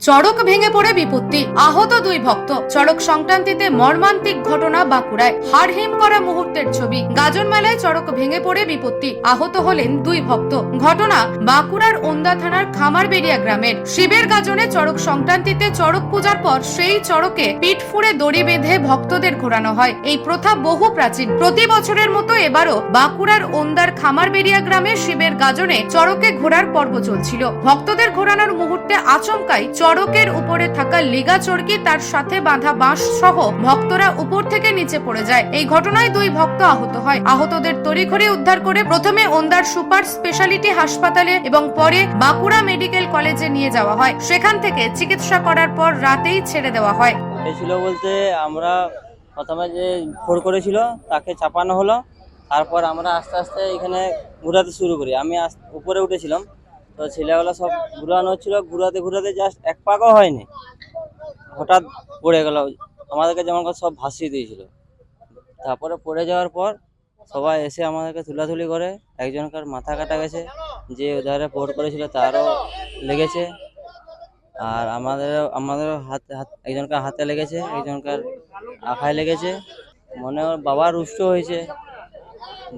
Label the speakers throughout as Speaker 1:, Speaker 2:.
Speaker 1: চড়ক ভেঙে পড়ে বিপত্তি। আহত দুই ভক্ত। চড়ক সংক্রান্তিতে মর্মান্তিক ঘটনা বাঁকুড়ায়। হাড়হিম করা মুহূর্তের ছবি। গাজন মেলায় চড়ক ভেঙে পড়ে বিপত্তি। আহত হলেন দুই ভক্ত। ঘটনা বাঁকুড়ার ওন্দা থানার খামারবেড়িয়া গ্রামের। শিবের গাজনে চড়ক সংক্রান্তিতে চড়ক পূজার পর সেই চড়কে পিঠ ফুঁড়ে দড়ি বেঁধে ভক্তদের ঘোরানো হয়। এই প্রথা বহু প্রাচীন। প্রতি বছরের মতো এবারও বাঁকুড়ার ওন্দার খামারবেড়িয়া গ্রামে শিবের গাজনে চড়কে ঘোরার পর্ব চলছিল। ভক্তদের ঘোরানোর মুহূর্তে আচমকাই চড়কের উপরে থাকা লিগা চড়কি তার সাথে বাঁধা বাঁশ সহ ভক্তরা উপর থেকে নিচে পড়ে যায়। এই ঘটনায় দুই ভক্ত আহত হয়। আহতদের তড়িঘড়ি উদ্ধার করে প্রথমে ওন্দার সুপার স্পেশালিটি হাসপাতালে এবং পরে বাঁকুড়া মেডিকেল কলেজে নিয়ে যাওয়া হয়। সেখান থেকে চিকিৎসা করার পর রাতেই ছেড়ে দেওয়া হয়।
Speaker 2: হয়েছিল বলতে আমরা প্রথমে যে ফোর করেছিল, তাকে চাপানো হলো। তারপর আমরা আস্তে আস্তে এখানে ঘোরাতে শুরু করি। আমি উপরে উঠেছিলাম। তো ছেলেগুলো সব ঘুরানো হচ্ছিল, ঘুরাতে ঘুরাতে জাস্ট এক পাকও হয়নি। হঠাৎ পড়ে গেল, আমাদেরকে যেমন সব ভাসিয়ে দিয়েছিল। তারপরে পড়ে যাওয়ার পর সবাই এসে আমাদেরকে তুলাতুলি করে, একজনকার মাথা কাটা গেছে, যে ওধারে পোর করেছিল তারও লেগেছে। আর আমাদের আমাদের হাতে, হাত, একজনকার হাতে লেগেছে, একজনকার আখায় লেগেছে। মনে হয় বাবা রুষ্ট হয়েছে।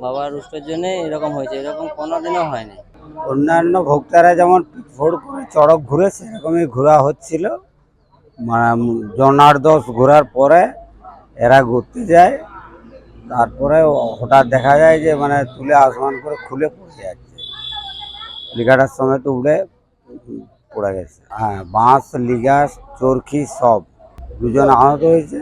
Speaker 2: বাবা রুষ্টর জন্য এরকম হয়েছে, এরকম কোনো দিনও হয়নি।
Speaker 3: অন্যান্য ভক্তরা যেমন ফোর করে চড়ক ঘুরে, সেরকমই ঘোরা হচ্ছিল। মানে জনার্দশ ঘোরার পরে এরা ঘুরতে যায়। তারপরে হঠাৎ দেখা যায় যে মানে তুলে আসমান করে খুলে পড়ে যাচ্ছে। লিগাটার সমেত উড়ে পড়ে গেছে। হ্যাঁ বাঁশ লিগা চরখি সব দুজন আহত হয়েছে।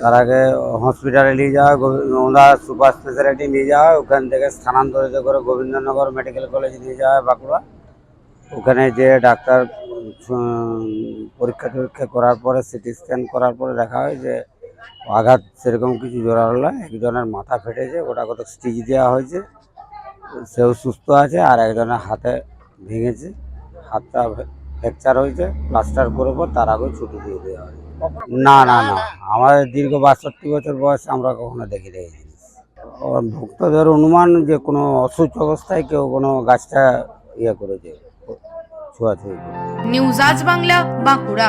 Speaker 3: তার আগে হসপিটালে নিয়ে যাওয়া গোবিন্দা সুপার স্পেশালিটি নিয়ে যাওয়া, ওখান থেকে স্থানান্তরিত করে গোবিন্দনগর মেডিকেল কলেজে নিয়ে যাওয়া বাঁকুড়া। ওখানে যে ডাক্তার পরীক্ষা টরীক্ষা করার পরে সিটি স্ক্যান করার পরে দেখা হয় যে আঘাত সেরকম কিছু জোরালো নয়, একজনের মাথা ফেটেছে ওটা কত স্টিচ দেওয়া হয়েছে, সেও সুস্থ আছে আর একজনের হাতে ভেঙেছে, হাতটা ফ্র্যাকচার হয়েছে, প্লাস্টার করে পর তার আগে ছুটি দিয়ে দেওয়া হয় না না না। আমাদের দীর্ঘ বাষট্টি বছর বয়সে আমরা কখনো দেখি দেখিনি ভক্তদের অনুমান যে কোনো অসুচ অবস্থায় কেউ কোনো গাছটা ইয়ে করেছে করেছে
Speaker 1: নিউজ আজ বাংলা, বাঁকুড়া।